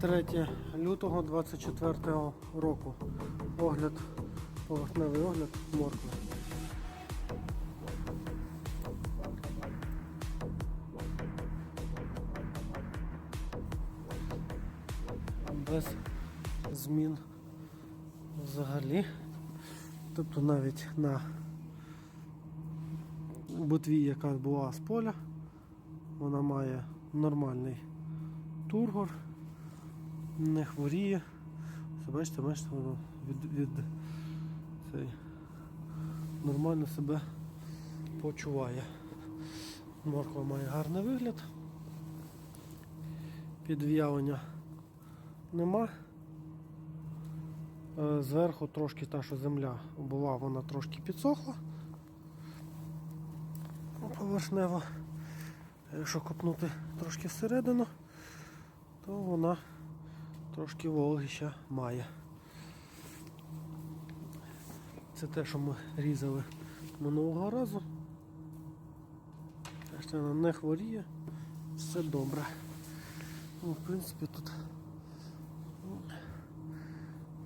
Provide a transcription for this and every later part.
3 лютого 24 року. Огляд, поверхневий огляд моркви. Без змін взагалі. Тобто навіть на ботві, яка була з поля, вона має нормальний тургор, не хворіє. Бачите, бачите, воно від, від цей, нормально себе почуває. Морква має гарний вигляд. Підв'явлення нема. Е, Зверху трошки та, що земля була, вона трошки підсохла. Поверхнево. Якщо копнути трошки всередину, то вона трошки вологи ще має. Це те, що ми різали минулого разу. Вона не хворіє, все добре. Ну, в принципі, тут ну,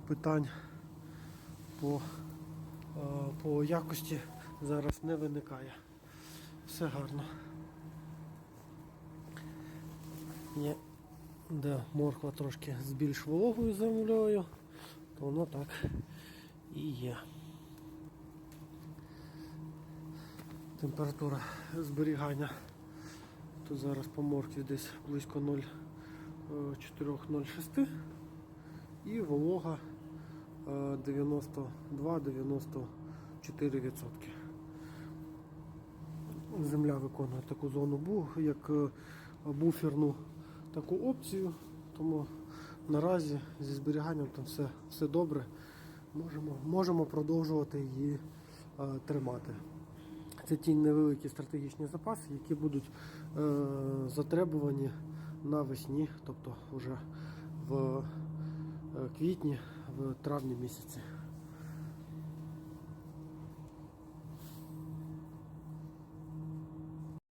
питань по, е, по якості зараз не виникає. Все гарно. Є, де морква трошки з більш вологою землею, то воно так і є. Температура зберігання тут зараз по моркві десь близько 0,4-0,6 і волога е, 92-94%. Земля виконує таку зону як е, буферну таку опцію, тому наразі зі зберіганням там все, все добре. Можемо, можемо продовжувати її е, тримати. Це ті невеликі стратегічні запаси, які будуть е, затребувані навесні, тобто вже в е, квітні, в травні місяці.